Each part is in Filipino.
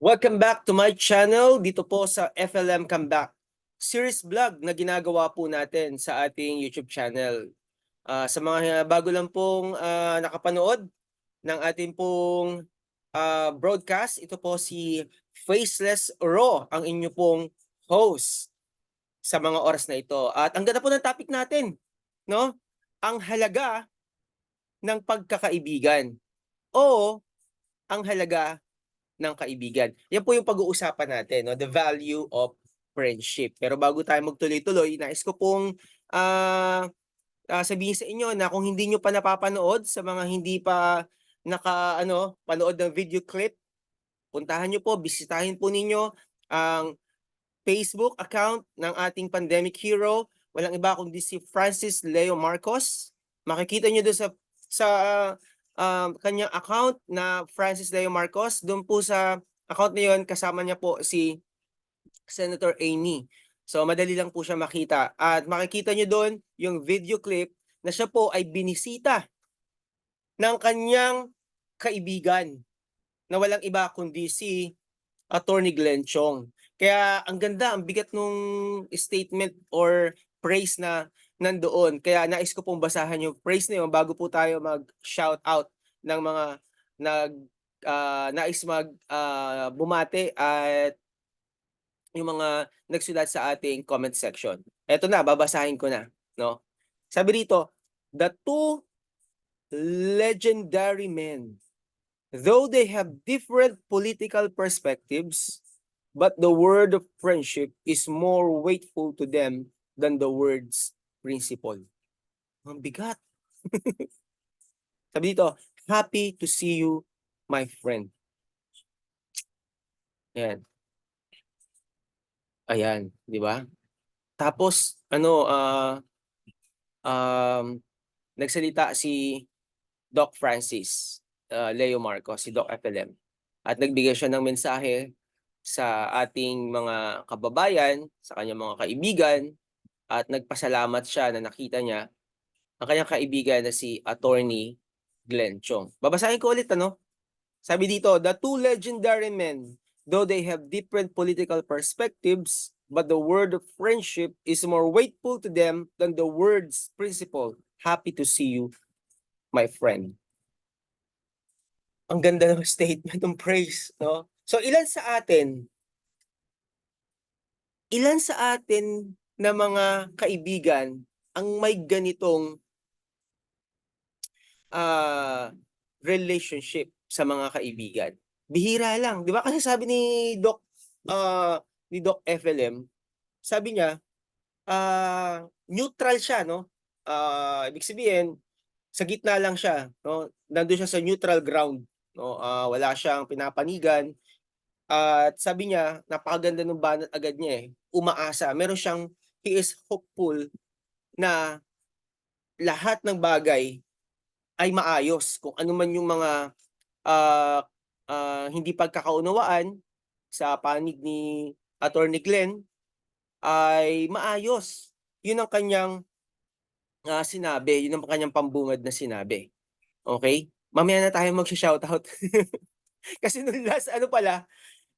Welcome back to my channel dito po sa FLM Comeback series vlog na ginagawa po natin sa ating YouTube channel. Ah, sa mga bago lang pong ah, nakapanood ng ating pong ah, broadcast, ito po si Faceless Ro, ang inyo pong host sa mga oras na ito. At ang ganda po ng topic natin, no? Ang halaga ng pagkakaibigan o ang halaga ng kaibigan. Yan po yung pag-uusapan natin, no? the value of friendship. Pero bago tayo magtuloy-tuloy, nais ko pong ah ah, sabihin sa inyo na kung hindi nyo pa napapanood sa mga hindi pa naka ano, panood ng video clip, puntahan nyo po, bisitahin po ninyo ang Facebook account ng ating pandemic hero. Walang iba kundi si Francis Leo Marcos. Makikita nyo doon sa sa um, kanyang account na Francis Leo Marcos. Doon po sa account na yun, kasama niya po si Senator Amy. So madali lang po siya makita. At makikita nyo doon yung video clip na siya po ay binisita ng kanyang kaibigan na walang iba kundi si Attorney Glenn Chong. Kaya ang ganda, ang bigat nung statement or praise na nandoon. Kaya nais ko pong basahan yung praise na yun bago po tayo mag-shout out ng mga nag ah, nais mag ah, bumate at yung mga nagsulat sa ating comment section. Eto na, babasahin ko na, no? Sabi rito, the two legendary men, though they have different political perspectives, but the word of friendship is more weightful to them than the words principle. Ang bigat. Sabi dito, happy to see you, my friend. Ayan. Ayan, di ba? Tapos, ano, ah, um, nagsalita si Doc Francis ah, Leo Marcos, si Doc FLM. At nagbigay siya ng mensahe sa ating mga kababayan, sa kanyang mga kaibigan, at nagpasalamat siya na nakita niya ang kanyang kaibigan na si Attorney Glenn Chong. Babasahin ko ulit, ano? Sabi dito, the two legendary men, though they have different political perspectives, but the word of friendship is more weightful to them than the words principle. Happy to see you, my friend. Ang ganda ng statement ng praise, no? So ilan sa atin, ilan sa atin na mga kaibigan ang may ganitong ah relationship sa mga kaibigan? Bihira lang, 'di ba? Kasi sabi ni Doc ah ni Doc FLM, sabi niya ah neutral siya, no? Ah ibig sabihin sa gitna lang siya, no? Nandoon siya sa neutral ground, no? Ah wala siyang pinapanigan. At sabi niya, napakaganda ng banat agad niya eh. Umaasa. Meron siyang, he is hopeful na lahat ng bagay ay maayos. Kung ano man yung mga ah, ah, hindi pagkakaunawaan sa panig ni Attorney Glenn ay maayos. Yun ang kanyang ah, sinabi, yun ang kanyang pambungad na sinabi. Okay? Mamaya na tayo mag-shoutout. Kasi nung last ano pala,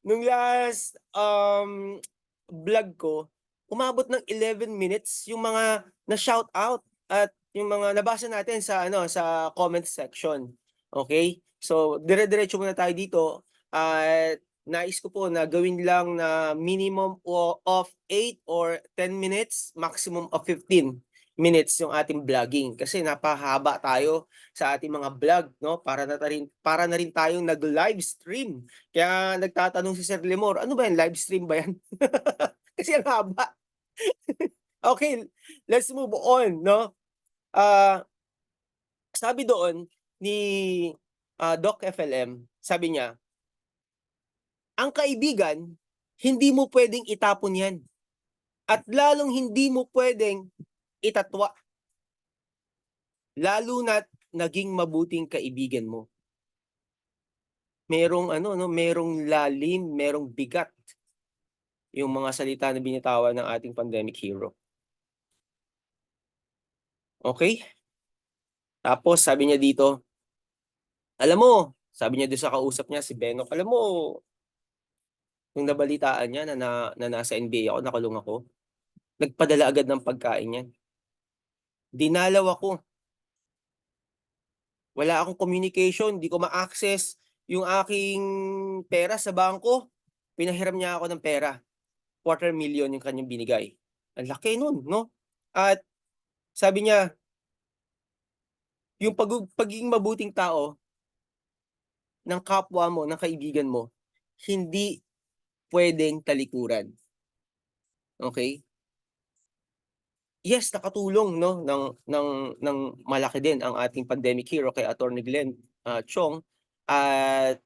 nung last um vlog ko, umabot ng 11 minutes yung mga na shout out at yung mga nabasa natin sa ano sa comment section. Okay? So dire-diretso muna tayo dito at nais ko po na gawin lang na minimum of 8 or 10 minutes, maximum of 15 minutes yung ating vlogging kasi napahaba tayo sa ating mga vlog no para na rin para na rin tayong nag-live stream. Kaya nagtatanong si Sir Lemor, ano ba yan live stream ba yan? kasi ang haba. okay, let's move on no. Ah sabi doon ni ah, Doc FLM, sabi niya, ang kaibigan, hindi mo pwedeng itapon yan. At lalong hindi mo pwedeng itatwa. Lalo na't naging mabuting kaibigan mo. Merong ano no, merong lalim, merong bigat yung mga salita na binitawan ng ating pandemic hero. Okay? Tapos sabi niya dito, alam mo, sabi niya doon sa kausap niya si Benok, alam mo, nung nabalitaan niya na, na, na nasa NBA ako, nakulong ako, nagpadala agad ng pagkain yan. Dinalaw ako. Wala akong communication, di ko ma-access yung aking pera sa bangko. Pinahiram niya ako ng pera. Quarter million yung kanyang binigay. Ang laki nun, no? At sabi niya, yung pag pagiging mabuting tao ng kapwa mo, ng kaibigan mo, hindi pwedeng talikuran. Okay? Yes, nakatulong no ng ng ng malaki din ang ating pandemic hero kay Attorney Glenn ah, Chong at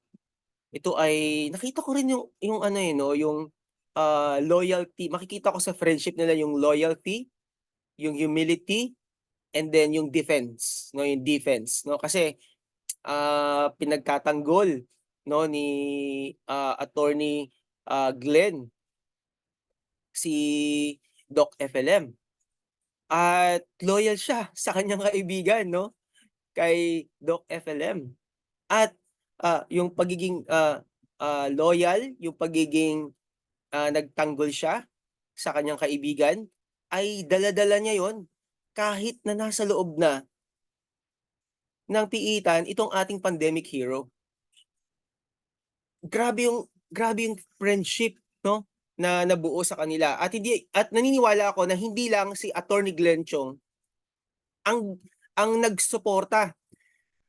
ito ay nakita ko rin yung yung ano eh no yung ah, loyalty makikita ko sa friendship nila yung loyalty yung humility and then yung defense no yung defense no? Kasi ah pinagtatanggol no ni ah, attorney ah, Glenn si Doc FLM at loyal siya sa kanyang kaibigan no? Kay Doc FLM at ah, yung pagiging ah, ah, loyal yung pagiging ah, nagtanggol siya sa kanyang kaibigan ay dala-dala niya yon kahit na nasa loob na ng piitan itong ating pandemic hero. Grabe yung grabe yung friendship no na nabuo sa kanila at hindi at naniniwala ako na hindi lang si Attorney Glenn Chong ang ang nagsuporta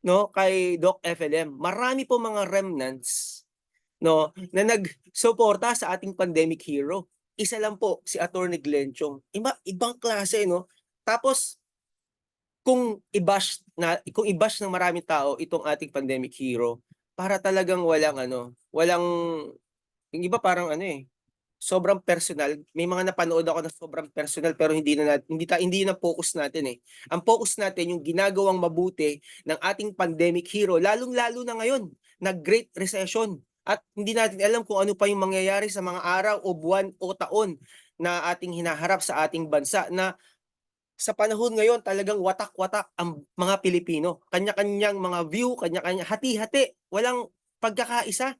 no kay Doc FLM. Marami po mga remnants no na nagsuporta sa ating pandemic hero. Isa lang po si Attorney Glenn Chong. Iba, ibang klase no. Tapos kung i-bash na kung i-bash ng maraming tao itong ating pandemic hero para talagang walang ano, walang yung iba parang ano eh, sobrang personal. May mga napanood ako na sobrang personal pero hindi na nat- hindi ta, hindi na focus natin eh. Ang focus natin yung ginagawang mabuti ng ating pandemic hero lalong-lalo na ngayon, na Great Recession. At hindi natin alam kung ano pa yung mangyayari sa mga araw o buwan o taon na ating hinaharap sa ating bansa na sa panahon ngayon talagang watak-watak ang mga Pilipino. Kanya-kanyang mga view, kanya-kanya hati-hati, walang pagkakaisa.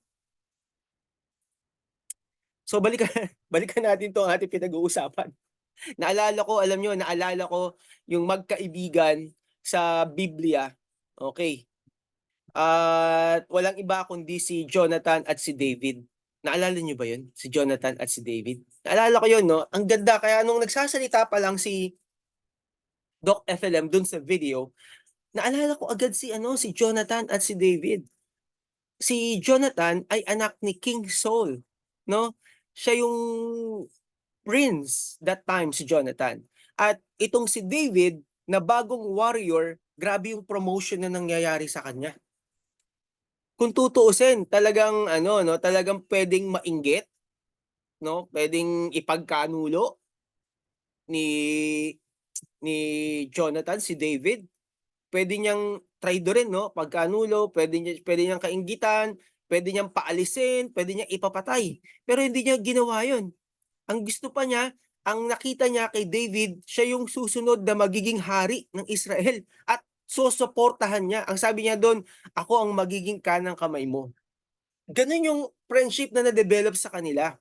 So balikan balikan natin 'tong ating pinag-uusapan. Naalala ko, alam niyo, naalala ko yung magkaibigan sa Biblia. Okay. At walang iba kundi si Jonathan at si David. Naalala niyo ba 'yun? Si Jonathan at si David. Naalala ko 'yun, no? Ang ganda kaya nung nagsasalita pa lang si Doc FLM dun sa video, naalala ko agad si ano, si Jonathan at si David. Si Jonathan ay anak ni King Saul, no? Siya yung prince that time si Jonathan. At itong si David na bagong warrior, grabe yung promotion na nangyayari sa kanya. Kung tutuusin, talagang ano no, talagang pwedeng mainggit, no? Pwedeng ipagkanulo ni ni Jonathan si David. Pwede niyang traidorin no, pagkanulo, pwede niya pwede niyang kainggitan, pwede niyang paalisin, pwede niyang ipapatay. Pero hindi niya ginawa 'yon. Ang gusto pa niya, ang nakita niya kay David, siya yung susunod na magiging hari ng Israel at susuportahan niya. Ang sabi niya doon, ako ang magiging kanang kamay mo. Ganun yung friendship na na-develop sa kanila.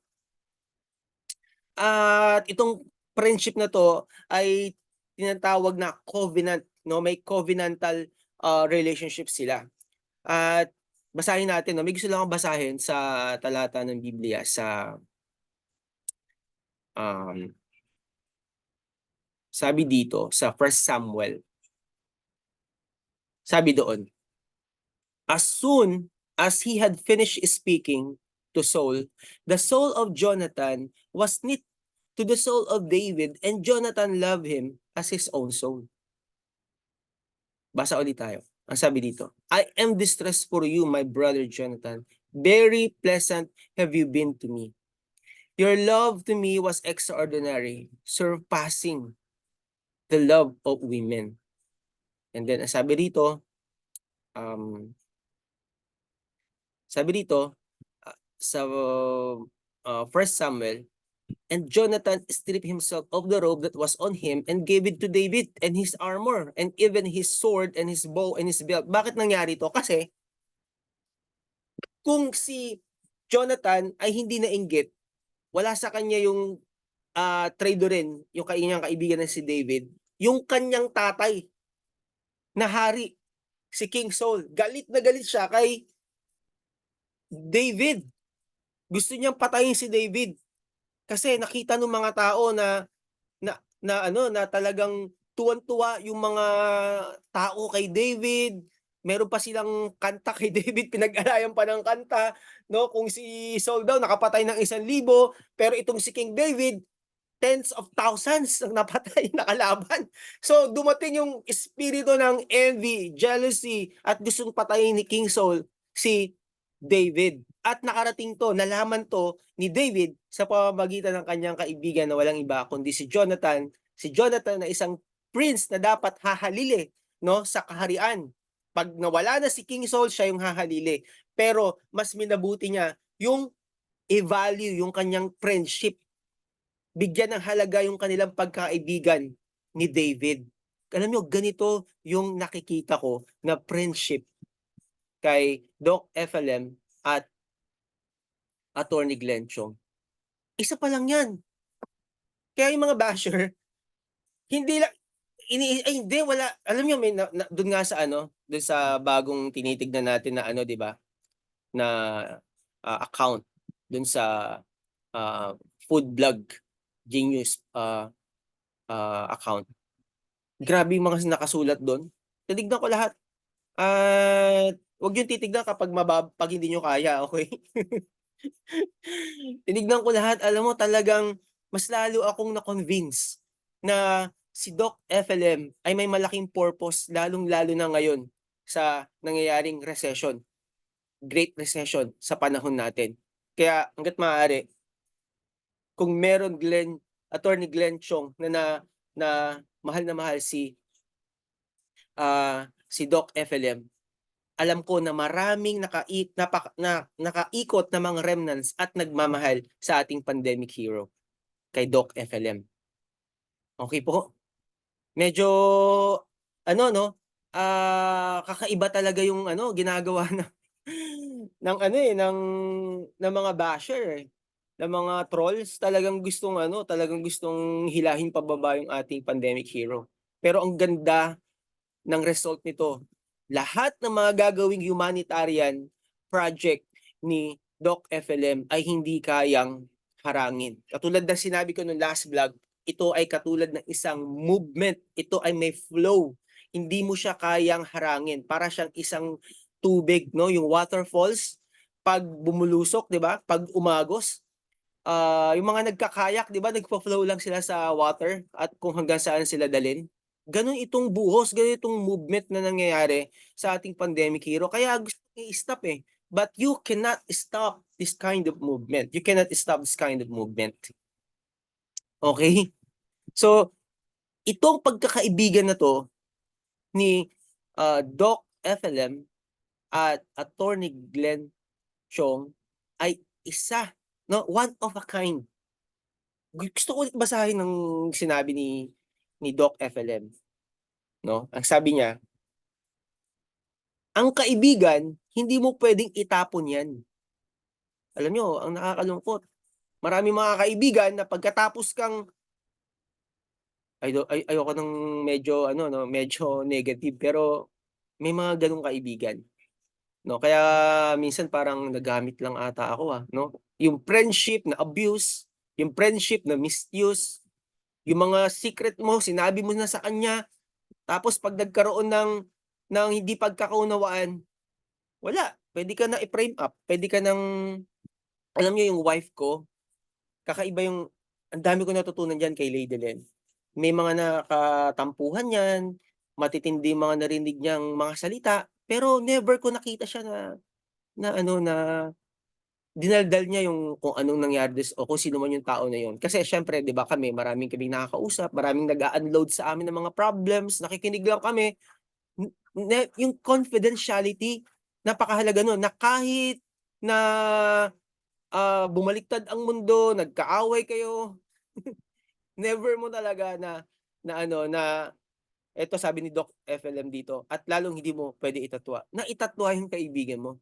At itong friendship na to ay tinatawag na covenant, no? May covenantal uh, relationship sila. At basahin natin, no? May gusto lang akong basahin sa talata ng Biblia sa um, sabi dito sa 1 Samuel. Sabi doon, As soon as he had finished speaking to Saul, the soul of Jonathan was knit to the soul of David and Jonathan loved him as his own soul. Basa ulit tayo. Ang sabi dito, I am distressed for you, my brother Jonathan. Very pleasant have you been to me. Your love to me was extraordinary, surpassing the love of women. And then, sabi dito, um, sabi dito, uh, sa uh, 1 Samuel, and Jonathan stripped himself of the robe that was on him and gave it to David and his armor and even his sword and his bow and his belt. Bakit nangyari to? Kasi kung si Jonathan ay hindi nainggit, wala sa kanya yung, ah, traidorin, yung kanyang kaibigan na si David, yung kanyang tatay na hari, si King Saul. Galit na galit siya kay David. Gusto niyang patayin si David. Kasi nakita nung mga tao na na na ano, na talagang tuwang-tuwa yung mga tao kay David. Meron pa silang kanta kay David, pinag-arayan pa ng kanta, 'no? Kung si Saul daw nakapatay ng 1,000, pero itong si King David, tens of thousands ang napatay na kalaban. So dumating yung espiritu ng envy, jealousy, at gustong patayin ni King Saul si David. At nakarating 'to, nalaman 'to ni David sa pamamagitan ng kanyang kaibigan na walang iba kundi si Jonathan. Si Jonathan na isang prince na dapat hahalili, 'no, sa kaharian. 'Pag nawala na si King Saul, siya yung hahalili. Pero mas minabuti niya yung i-value yung kanyang friendship. Bigyan ng halaga yung kanilang pagkaibigan ni David. Alam niyo ganito yung nakikita ko na friendship kay Doc FLM at Attorney Glenn Chong. Isa pa lang 'yan. Kaya yung mga basher, hindi lang ini ay hindi wala alam niyo may na, na dun nga sa ano, dun sa bagong tinitignan natin na ano 'di ba, na ah, account dun sa ah, food blog Genius ah, ah, account. Grabe yung mga nakasulat dun. Tinignan ko lahat. At wag yung titignan kapag mabab pag hindi niyo kaya, okey? Tinignan ko lahat, alam mo talagang mas lalo akong na-convince na si Doc FLM ay may malaking purpose lalong-lalo na ngayon sa nangyayaring recession, Great Recession sa panahon natin. Kaya hangga't maaari, kung meron Glenn, Attorney Glenn Chong na na, na mahal na mahal si ah, si Doc FLM, alam ko na maraming nakai, napaka, na, nakaikot na mga remnants at nagmamahal sa ating pandemic hero, kay Doc FLM. Okay po? Medyo ano no, ah, kakaiba talaga yung ano ginagawa ng ng ano eh ng ng mga basher eh, ng mga trolls talagang gustong ano, talagang gustong hilahin pababa yung ating pandemic hero. Pero ang ganda ng result nito, lahat ng mga gagawing humanitarian project ni Doc FLM ay hindi kayang harangin. Katulad ng sinabi ko nung last vlog, ito ay katulad ng isang movement, ito ay may flow. Hindi mo siya kayang harangin. Para siyang isang tubig, no? Yung waterfalls, pag bumulusok, 'di ba? Pag umagos, ah, yung mga nagkakayak, 'di ba? Nagfo-flow lang sila sa water at kung hanggang saan sila dalin. Ganun itong buhos, ganun itong movement na nangyayari sa ating pandemic hero. Kaya gusto i-stop eh. But you cannot stop this kind of movement. You cannot stop this kind of movement. Okay? So, itong pagkakaibigan na to ni ah, Doc FLM at Attorney Glenn Chong ay isa, no, one of a kind. Gusto ko basahin ng sinabi ni ni Doc FLM, no? Ang sabi niya, ang kaibigan, hindi mo pwedeng itapon 'yan. Alam niyo, ang nakakalungkot, maraming mga kaibigan na pagkatapos kang ay, ay ayoko ng medyo ano no, medyo negative pero may mga ganung kaibigan. No, kaya minsan parang nagamit lang ata ako ah, no? Yung friendship na abuse, yung friendship na misuse, yung mga secret mo sinabi mo na sa kanya, tapos pag nagkaroon ng ng hindi pagkakaunawaan, wala, pwede ka na i-frame up, pwede ka ng alam niyo yung wife ko, kakaiba yung ang dami ko natutunan diyan kay Lady Len. May mga nakatampuhan 'yan, matitindi mga narinig niyang mga salita, pero never ko nakita siya na na ano na dinaldal niya yung kung anong nangyari dis o kung sino man yung tao na yun. Kasi siyempre 'di ba kami maraming kaming nakakausap, maraming nag-a-unload sa amin ng mga problems, nakikinig lang kami. N ne yung confidentiality, napakahalaga nun na kahit na, ah, bumaliktad ang mundo, nagkaaway kayo, never mo talaga na na ano na eto sabi ni Doc FLM dito, at lalong hindi mo pwede itatwa, na itatwa yung kaibigan mo.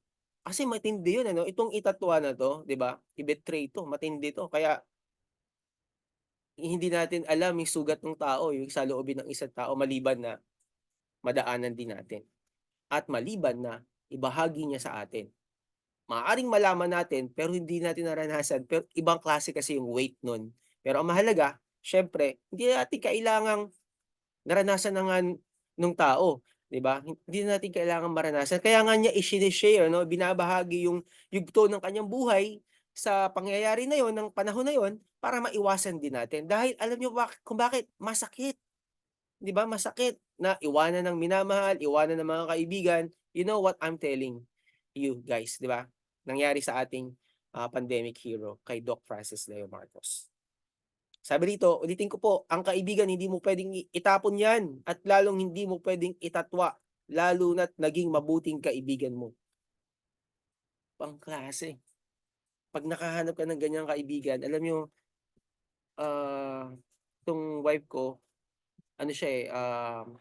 Kasi matindi yun ano, itong itatwa na 'to, 'di ba, i-betray 'to, matindi 'to kaya hindi natin alam yung sugat ng tao, yung saloobin ng isang tao maliban na madaanan din natin at maliban na ibahagi niya sa atin. Maaaring malaman natin pero hindi natin naranasan pero ibang klase kasi yung weight nun. Pero ang mahalaga siyempre hindi natin kailangang naranasan na nga nung tao, 'di ba? Hindi natin kailangang maranasan kaya nga niya i-shine-share 'no, binabahagi yung yugto ng kanyang buhay sa pangyayari na yon ng panahon na yon para maiwasan din natin. Dahil alam niyo bak kung bakit? Masakit. 'Di ba, masakit na iwanan ng minamahal, iwanan ng mga kaibigan. You know what I'm telling you guys, 'di ba? Nangyari sa ating, ah, pandemic hero kay Doc Francis Leo Marcos. Sabi rito, ulitin ko po, ang kaibigan hindi mo puwedeng i itapon 'yan at lalong hindi mo puwedeng itatwa, lalo na't naging mabuting kaibigan mo. Pangklase. 'Pag nakahanap ka ng ganyang kaibigan, alam niyo, ah, 'tong wife ko, ano siya, eh, um,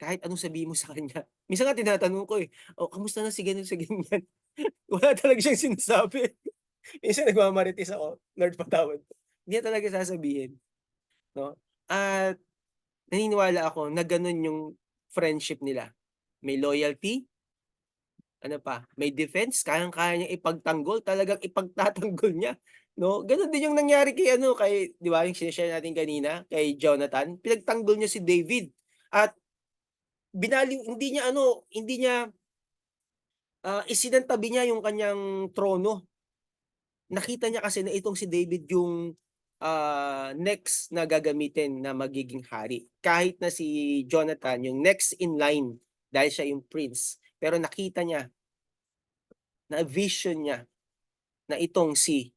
kahit anong sabihin mo sa kanya minsan nga tinatanong ko, eh, "Oh, kamusta na si ganito, si ganyan?" Wala talaga siyang sinasabi. Minsan nagmamarites ako, Lord patawad niya talaga sasabihin, 'no? At naniniwala ako na gano'n yung friendship nila. May loyalty ano pa, may defense, kayang-kaya niyang ipagtanggol, talagang ipagtatanggol niya, 'no? Gano'n din yung nangyari kay ano, kay 'di ba, yung shine-share natin kanina, kay Jonathan, pinagtanggol niya si David at binaliw hindi niya ano, hindi niya ah, isinantabi niya yung kanyang trono. Nakita niya kasi na itong si David yung, ah, next na gagamitin na magiging hari. Kahit na si Jonathan yung next in line dahil siya yung prince, pero nakita niya na-vision niya na itong si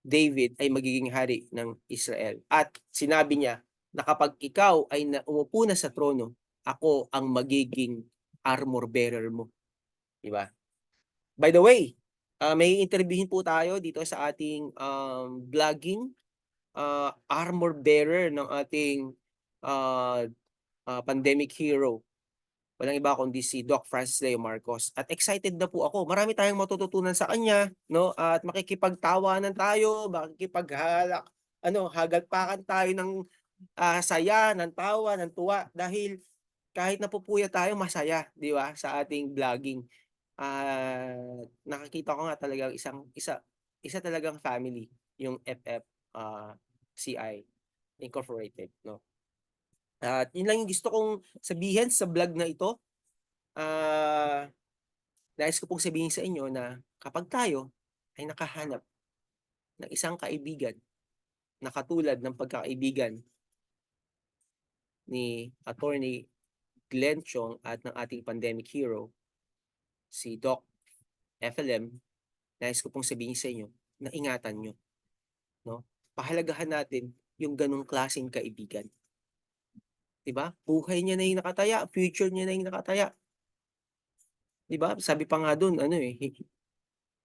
David ay magiging hari ng Israel at sinabi niya na kapag ikaw ay na umupo na sa trono, ako ang magiging armor bearer mo, 'di ba? By the way, ah, may interviewin po tayo dito sa ating, um, vlogging, ah, armor bearer ng ating, ah, ah, pandemic hero. Walang iba kundi si Doc Francis Leo Marcos at excited na po ako. Marami tayong matututunan sa kanya 'no, at makikipagtawanan tayo, makikipaghalak ano, hagalpakan tayo ng, ah, saya, ng tawa, ng tuwa dahil kahit napupuyat tayo masaya, 'di ba, sa ating vlogging. At nakikita ko nga talagang isang isa isa talagang family yung FF, ah, CI Incorporated 'no. At yun lang yung gusto kong sabihin sa vlog na ito. Ah, nais ko pong sabihin sa inyo na kapag tayo ay nakahanap ng isang kaibigan na katulad ng pagkakaibigan ni Attorney Glenn Chong at ng ating pandemic hero, si Doc FLM, nais ko pong sabihin sa inyo na ingatan niyo, 'no? Pahalagahan natin yung gano'ng klaseng kaibigan. 'Di ba? Buhay niya na yung nakataya, future niya na yung nakataya. 'Di ba? Sabi pa nga dun ano, eh,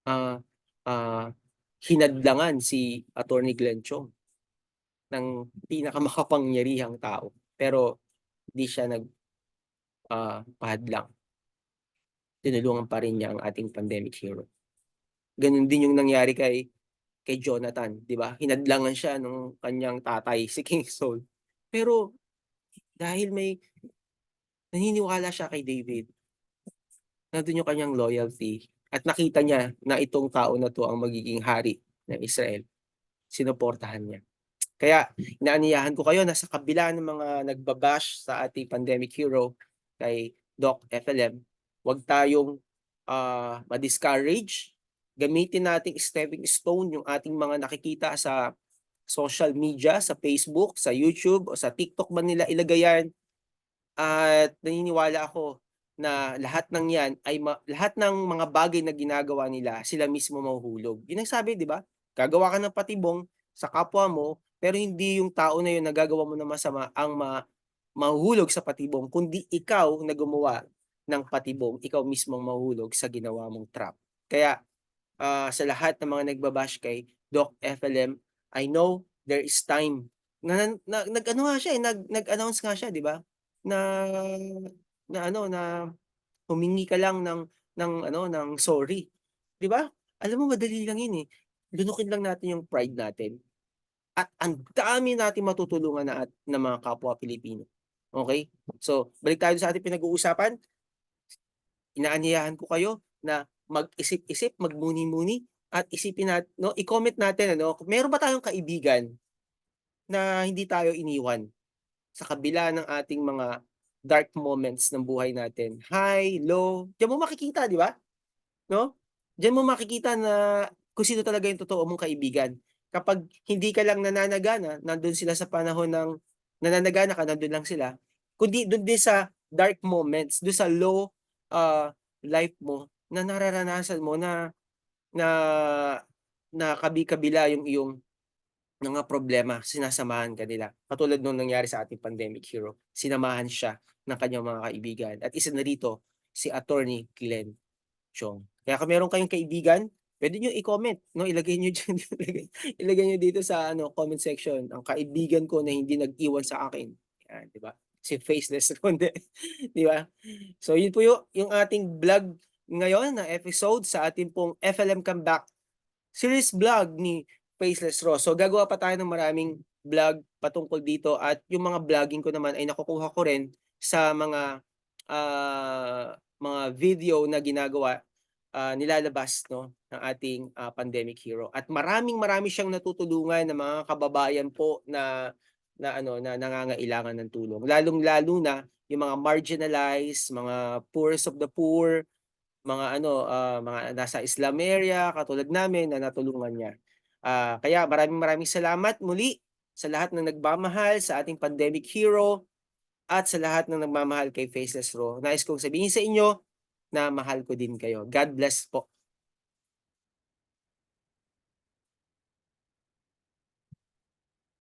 ah, ah, hinadlangan si Attorney Glenn Chong ng pinakamakapangyarihang tao, pero di siya nag, ah, pahadlang. Tinulungan pa rin niya ang ating pandemic hero. Gano'n din yung nangyari kay kay Jonathan, 'di ba? Hinadlangan siya nung kanyang tatay, si King Saul. Pero dahil may naniniwala siya kay David, nandun yung kanyang loyalty at nakita niya na itong tao na 'to ang magiging hari ng Israel, sinuportahan niya. Kaya inaanyayahan ko kayo na sa kabila ng mga nagba-bash sa ating pandemic hero kay Doc FLM, 'wag tayong, ah, ma-discourage. Gamitin nating stepping stone yung ating mga nakikita sa social media, sa Facebook, sa YouTube, o sa TikTok man nila ilagay yan. At naniniwala ako na lahat ng 'yan ay ma lahat ng mga bagay na ginagawa nila sila mismo mahuhulog. Yun ang sabi 'di ba? Gagawa ka ng patibong sa kapwa mo, pero hindi yung tao na yun na gagawa mo ng masama ang ma mahuhulog sa patibong kundi ikaw na gumawa ng patibong, ikaw mismo mahuhulog sa ginawa mong trap. Kaya, ah, sa lahat ng mga nagba-bash kay Doc FLM, I know there is time na na nag-ano nga siya, eh, nag nag-announce nga siya 'di ba? Na na ano, na humingi ka lang ng ng ano, ng sorry 'Di ba? Alam mo madali lang 'yun, eh, lunukin lang natin yung pride natin at ang dami nating matutulungan na at na mga kapwa Pilipino, okey? So, balik tayo sa ating pinag-uusapan. Inaanyayahan ko kayo na mag-isip-isip, magmuni-muni at isipin nat 'no, i-comment natin ano, meron ba tayong kaibigan na hindi tayo iniwan sa kabila ng ating mga dark moments ng buhay natin, high, low, diyan mo makikita 'di ba? 'No? Diyan mo makikita na kung sino talaga yung totoo mong kaibigan. Kapag hindi ka lang nananagana, nandun sila sa panahon ng nananagana ka, nandun lang sila. Kundi dun din sa dark moments, dun sa low, ah, life mo na nararanasan mo na na na kabi-kabila yung iyong mga problema, sinasamahan ka nila. Katulad nung nangyari sa ating pandemic hero, sinamahan siya ng kanyang mga kaibigan at isa na rito si Attorney Glenn Chong. Kaya kung meron kayong kaibigan, puwede niyo i-comment 'no, ilagay niyo diyan, ilagay ilagay niyo dito sa ano, comment section, ang kaibigan ko na hindi nag-iwan sa akin, yan, 'di ba? Si Faceless Ronde, 'di ba? So yun po yu yung ating vlog ngayon na episode sa ating pong FLM Comeback series vlog ni Faceless Ro. So gagawa pa tayo ng maraming vlog patungkol dito at yung mga vlogging ko naman ay nakukuha ko rin sa mga, ah, mga video na ginagawa, ah, nilalabas 'no, ng ating, ah, pandemic hero. At maraming-marami siyang natutulungan na mga kababayan po na na ano, na nangangailangan ng tulong. Lalong-lalo na yung mga marginalized, mga poorest of the poor, mga ano, ah, mga nasa slum area katulad namin na natulungan niya. Ah, kaya maraming-maraming salamat muli sa lahat ng nagmamahal sa ating pandemic hero at sa lahat ng nagmamahal kay Faceless Ro. Nais kong sabihin sa inyo na mahal ko din kayo. God bless po.